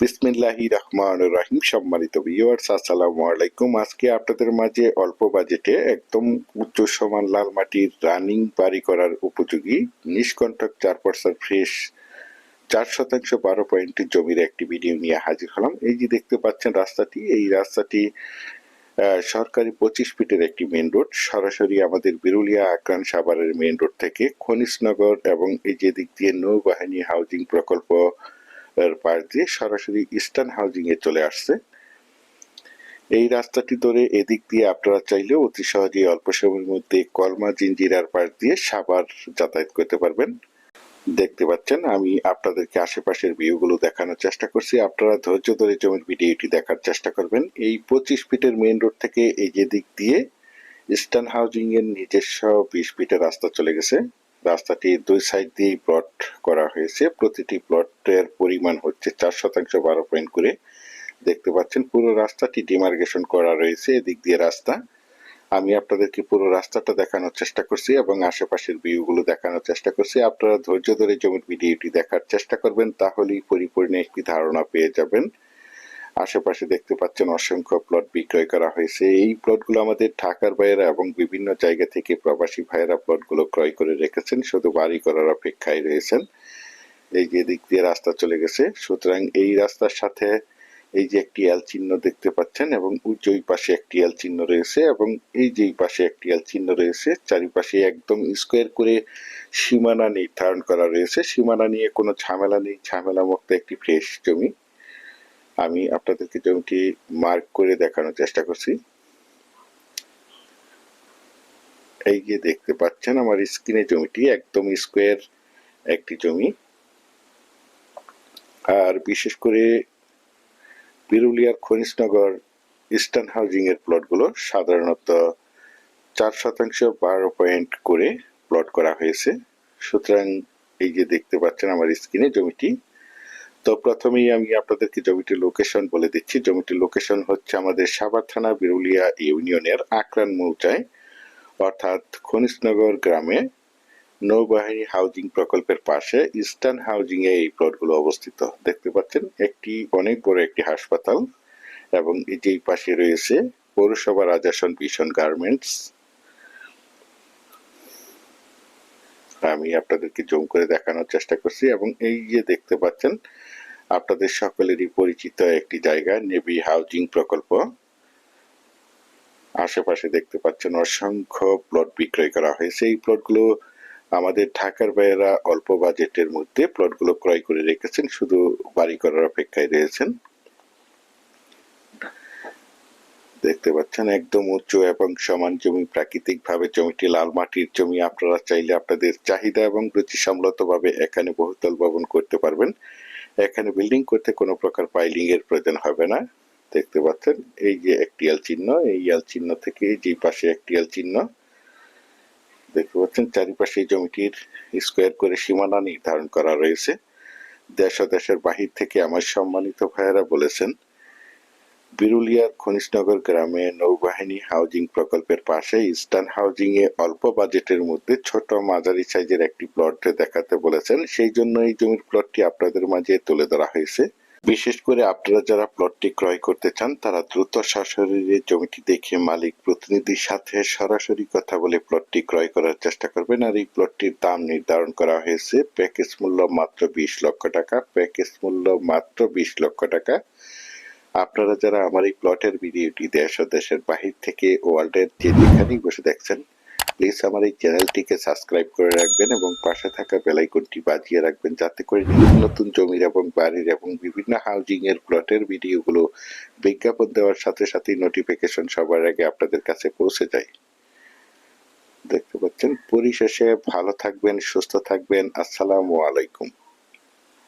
বিসমিল্লাহি রহমান রহিম সম্মানিত ভিউয়ার্স আসসালামু আলাইকুম। আজকে আপনাদের মাঝে অল্প বাজেটে একদম উচ্চ সমান লাল মাটির রানিং বাড়ি করার উপযোগী নিষ্কণ্টক চার পার্সেন্ট ফ্রেশ চার শতাংশ বারো পয়েন্টের জমির একটি ভিডিও নিয়ে হাজির হলাম। এই যে দেখতে পাচ্ছেন রাস্তাটি, এই রাস্তাটি সরকারি পঁচিশ ফিটের একটি মেন রোড সরাসরি আমাদের বিরুলিয়া আক্রান সাভারের মেন রোড থেকে খনিজনগর এবং এই যে দিক দিয়ে নৌবাহিনী হাউজিং প্রকল্প এর পাশ দিয়ে সরাসরি ইস্টার্ন হাউজিং এ চলে আসছে। এই রাস্তাটি ধরে এদিক দিয়ে আপনারা চাইলেও অতি সহজেই অল্প সময়ের মধ্যে কলমা, জিঞ্জিরার পাশ দিয়ে সাবার যাতায়াত করতে পারবেন। দেখতে পাচ্ছেন, আমি আপনাদেরকে আশেপাশের ভিউগুলো দেখানোর চেষ্টা করছি। আপনারা ধৈর্য ধরে জমির ভিডিওটি দেখার চেষ্টা করবেন। এই পঁচিশ ফিটের মেইন রোড থেকে এই যে দিক দিয়ে ইস্টার্ন হাউজিং এর নিজস্ব বিশ ফিটের রাস্তা চলে গেছে। রাস্তাটির দুই সাইড দিয়ে প্লট করা হয়েছে। প্রতিটি প্লটের পরিমাণ হচ্ছে চার শতাংশ বারো পয়েন্ট করে। দেখতে পাচ্ছেন, পুরো রাস্তাটি ডিমার্গেশন করা রয়েছে এদিক দিয়ে রাস্তা। আমি আপনাদেরকে পুরো রাস্তাটা দেখানোর চেষ্টা করছি এবং আশেপাশের ভিউগুলো দেখানোর চেষ্টা করছি। আপনারা ধৈর্য ধরে জমির ভিডিওটি দেখার চেষ্টা করবেন, তাহলেই পরিপূর্ণ একটি ধারণা পেয়ে যাবেন। আশেপাশে দেখতে পাচ্ছেন অসংখ্য প্লট বিক্রয় করা হয়েছে। এই প্লটগুলো আমাদের ঢাকার ভাইয়েরা এবং বিভিন্ন জায়গা থেকে প্রবাসী ভাইয়েরা প্লটগুলো ক্রয় করে রেখেছেন, শুধু বাড়ি করার অপেক্ষায় রয়েছেন। এই যে দিক দিয়ে রাস্তা চলে গেছে, সুতরাং এই রাস্তার সাথে এই যে একটি এল চিহ্ন দেখতে পাচ্ছেন এবং ওই পাশে একটি এল চিহ্ন রয়েছে এবং এই যে পাশে একটি এল চিহ্ন রয়েছে, চারিপাশে একদম স্কোয়ার করে সীমানা নির্ধারণ করা রয়েছে। সীমানা নিয়ে কোনো ঝামেলা নেই ঝামেলা মুক্ত একটি ফ্রেশ জমি। আমি আপনাদেরকে জমিটি মার্ক করে দেখানোর চেষ্টা করছি। এই যে দেখতে পাচ্ছেন আমার স্ক্রিনে জমিটি, একদম স্কোয়ার একটি জমি। আর বিশেষ করে বিরুলিয়ার খনিজনগর ইস্টার্ন হাউজিং এর প্লটগুলো সাধারণত চার শতাংশ বারো পয়েন্ট করে প্লট করা হয়েছে। সুতরাং এই যে দেখতে পাচ্ছেন আমার স্ক্রিনে জমিটি তো প্রথমেই আমি আপনাদেরকে জমিটির লোকেশন বলে দিচ্ছি। জমিটির লোকেশন হচ্ছে আমাদের সাভার থানা বিরুলিয়া ইউনিয়নের আকরান মৌচায়, অর্থাৎ খনিজনগর গ্রামে নৌবাহিনী হাউজিং প্রকল্পের পাশে ইস্টার্ন হাউজিং এ এই প্লটগুলো অবস্থিত। দেখতে পাচ্ছেন, একটি অনেক বড় একটি হাসপাতাল এবং এই যে পাশে রয়েছে পৌরসভা রাজাসন ভীষণ গার্মেন্টস। আমি আপনাদেরকে জুম করে দেখানোর চেষ্টা করছি এবং এই যে দেখতে পাচ্ছেন, আপনাদের সকলেরই পরিচিত একটি জায়গা, নেভি হাউজিং প্রকল্প। আশেপাশে দেখতে পাচ্ছেন অসংখ্য প্লট বিক্রয় করা হয়েছে। এই প্লটগুলো আমাদের ঢাকার বাইরা অল্প বাজেটের মধ্যে প্লটগুলো ক্রয় করে রেখেছেন, শুধু বাড়ি করার অপেক্ষায় রয়েছেন। দেখতে পাচ্ছেন, একদম উঁচু এবং সমান জমি প্রাকৃতিক ভাবে জমিটি লাল মাটির জমি। আপনারা চাইলে আপনাদের চাহিদা এবং রুচি সম্মত ভাবে এখানে বহুতল ভবন করতে পারবেন। এখানে বিল্ডিং করতে কোনো প্রকার পাইলিং এর প্রয়োজন হবে না। দেখতে পাচ্ছেন, এই যে একটি এল চিহ্ন, এই এল চিহ্ন থেকে যে পাশে একটি এল চিহ্ন। দেখতে পাচ্ছেন, চারিপাশে জমিটির স্কোয়ার করে সীমানা নির্ধারণ করা রয়েছে। দেশ দেশের বাহির থেকে আমার সম্মানিত ভাইয়েরা বলেছেন বিরুলিয়ার খনিজনগর গ্রামে নৌবাহিনী হাউজিং প্রকল্পের পাশে ইস্টার্ন হাউজিং এ অল্প বাজেটের মধ্যে ছোট মাঝারি সাইজের একটি প্লট দেখাতে বলেছেন। সেই জন্য এই জমির প্লটটি আপনাদের মাঝে তুলে ধরা হয়েছে। বিশেষ করে আপনারা যারা প্লটটি ক্রয় করতে চান, তারা দ্রুত সশরীরে জমিটি দেখে মালিক প্রতিনিধির সাথে সরাসরি কথা বলে প্লটটি ক্রয় করার চেষ্টা করবেন। আর এই প্লটটির দাম নির্ধারণ করা হয়েছে। প্যাকেজ মূল্য মাত্র বিশ লক্ষ টাকা। প্যাকেজ মূল্য মাত্র বিশ লক্ষ টাকা। আপনারা যারা আমার এই প্লটের ভিডিওটি দেশ ও দেশের বাহির থেকে ওয়ার্ল্ডের যে যেখানেই বসে দেখছেন প্লিজ আমার এই চ্যানেলটিকে সাবস্ক্রাইব করে রাখবেন এবং পাশে থাকা বেলাইকনটি বাজিয়ে রাখবেন যাতে করে নতুন জমির এবং বাড়ির এবং বিভিন্ন হাউজিং এর প্লটের ভিডিওগুলো বিজ্ঞাপন দেওয়ার সাথে সাথে নোটিফিকেশন সবার আগে আপনাদের কাছে পৌঁছে যায়। দেখতে পাচ্ছেন, পরিশেষে ভালো থাকবেন, সুস্থ থাকবেন, আসসালামু আলাইকুম।